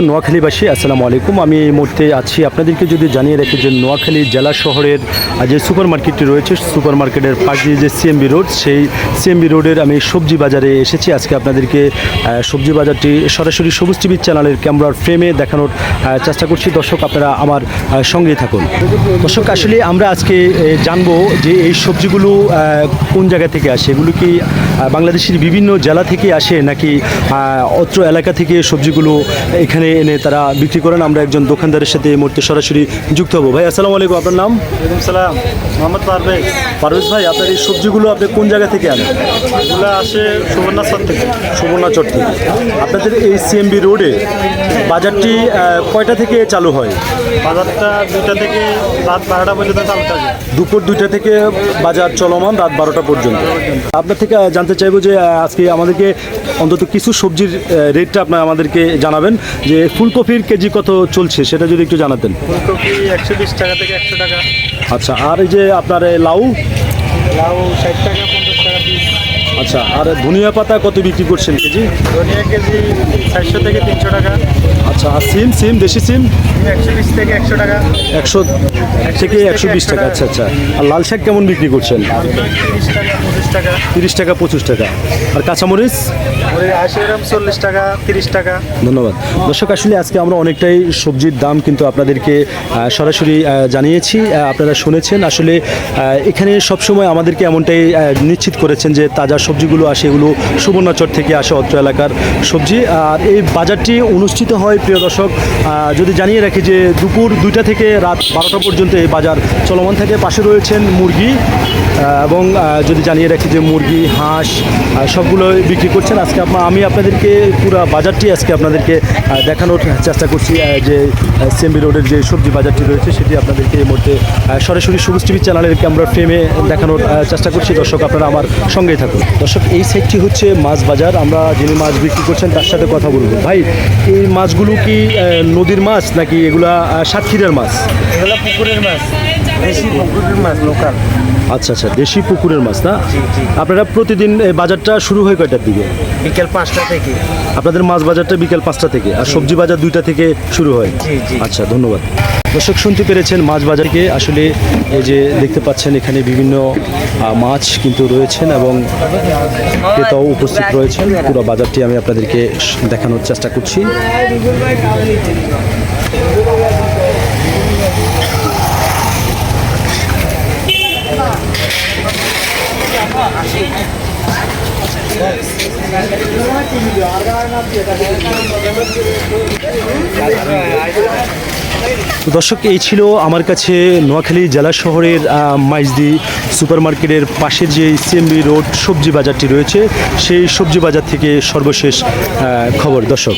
নোয়াখালীবাসী, আসসালামু আলাইকুম। আমি এই মুহূর্তে আছি আপনাদেরকে যদি জানিয়ে রাখি যে নোয়াখালী জেলা শহরের যে সুপার মার্কেটটি রয়েছে সুপার মার্কেটের পাশ দিয়ে যে সিএমবি রোড, সেই সিএমবি রোডের আমি সবজি বাজারে এসেছি। আজকে আপনাদেরকে সবজি বাজারটি সরাসরি সবুজ টিভি চ্যানেলের ক্যামেরার ফ্রেমে দেখানোর চেষ্টা করছি। দর্শক, আপনারা আমার সঙ্গেই থাকুন। দর্শক, আসলে আমরা আজকে জানব যে এই সবজিগুলো কোন জায়গা থেকে আসে? এগুলো কি বাংলাদেশের বিভিন্ন জেলা থেকে আসে নাকি অত্র এলাকা থেকে সবজিগুলো এখানে এনে তারা বিক্রি করেন। আমরা একজন দোকানদারের সাথে এই মুহূর্তে সরাসরি যুক্ত হব। ভাই আসসালামু আলাইকুম। আপনার নাম? ওয়ালাইকুম সালাম। মোহাম্মদ পারভেজ। পারভেজ ভাই আপনার এই সবজিগুলো আপনি কোন জায়গা থেকে আনেন? এগুলো আসে সুবর্ণাচর থেকে। সুবর্ণাচর থেকে। আপনাদের এই সিএমবি রোডে বাজারটি কয়টা থেকে চালু হয়? বাজারটা দুইটা থেকে রাত বারোটা পর্যন্ত চালু থাকে। দুপুর দুইটা থেকে বাজার চলমান রাত বারোটা পর্যন্ত। আপনার থেকে জানতে চাইব যে আজকে আমাদেরকে অন্তত কিছু সবজির রেটটা আপনার আমাদেরকে জানাবেন। যে ফুলকপির কেজি কত চলছে সেটা যদি একটু জানাতেন। ফুলকপি একশো বিশ টাকা থেকে একশো টাকা। আচ্ছা আর এই যে আপনার লাউ? লাউ ষাট টাকা পঞ্চাশ টাকা পিস আচ্ছা আর ধনিয়া পাতা কত বিক্রি করছেন কেজি? ধনিয়া কেজি চারশো থেকে তিনশো টাকা। আচ্ছা আর সিম সিম দেশি সিম? একশো বিশ থেকে একশো টাকা। একশো থেকে একশো বিশ টাকা আচ্ছা আচ্ছা। আর লাল শাক কেমন বিক্রি করছেন? টাকা। তিরিশ টাকা পঁচিশ টাকা। আর কাঁচামরিচ? আশি গ্রাম চল্লিশ টাকা তিরিশ টাকা। ধন্যবাদ। দর্শক আসলে আজকে আমরা অনেকটাই সবজির দাম কিন্তু আপনাদেরকে সরাসরি জানিয়েছি আপনারা শুনেছেন। আসলে এখানে সবসময় আমাদেরকে এমনটাই নিশ্চিত করেছেন যে তাজা সবজিগুলো আসে এগুলো সুবর্ণাচর থেকে আসে অত্র এলাকার সবজি। আর এই বাজারটি অনুষ্ঠিত হয় প্রিয় দর্শক যদি জানিয়ে রাখি যে দুপুর দুইটা থেকে রাত বারোটা পর্যন্ত এই বাজার চলমান থাকে। পাশে রয়েছেন মুরগি এবং যদি জানিয়ে রাখি যে মুরগি হাঁস সবগুলো বিক্রি করছেন। আজকে আমি আপনাদেরকে পুরো বাজারটি আজকে আপনাদেরকে দেখানোর চেষ্টা করছি যে সেম্বি রোডের যে সবজি বাজারটি রয়েছে সেটি আপনাদেরকে এই আহ, সরাসরি সবুজ টিভি চ্যানেলের ক্যামেরা ফ্রেমে দেখানোর চেষ্টা করছি। দর্শক আপনারা আমার সঙ্গেই থাকুন। দর্শক এই সাইডটি হচ্ছে মাছ বাজার। আমরা যিনি মাছ বিক্রি করছেন তার সাথে কথা বলব। ভাই এই মাছগুলো কি নদীর মাছ নাকি এগুলা সাতক্ষীরার মাছ? এগুলো পুকুরের মাছ। দেশি পুকুরের মাছ লোকাল আচ্ছা আচ্ছা দেশি পুকুরের মাছ না? আপনারা প্রতিদিন এই বাজারটা শুরু হয় কয়টার দিকে? বিকেল পাঁচটা থেকে। আপনাদের মাছ বাজারটা বিকেল পাঁচটা থেকে আর সবজি বাজার দুইটা থেকে শুরু হয়। আচ্ছা ধন্যবাদ। দর্শক শুনতে পেরেছেন মাছ বাজারকে আসলে এই যে দেখতে পাচ্ছেন এখানে বিভিন্ন মাছ কিন্তু রয়েছেন এবং ক্রেতাও উপস্থিত রয়েছেন। পুরো বাজারটি আমি আপনাদেরকে দেখানোর চেষ্টা করছি। দর্শক, এই ছিল আমার কাছে নোয়াখালী জেলা শহরের মাইজদি সুপার মার্কেটের পাশের যে সিএমবি রোড সবজি বাজারটি রয়েছে, সেই সবজি বাজার থেকে সর্বশেষ খবর। দর্শক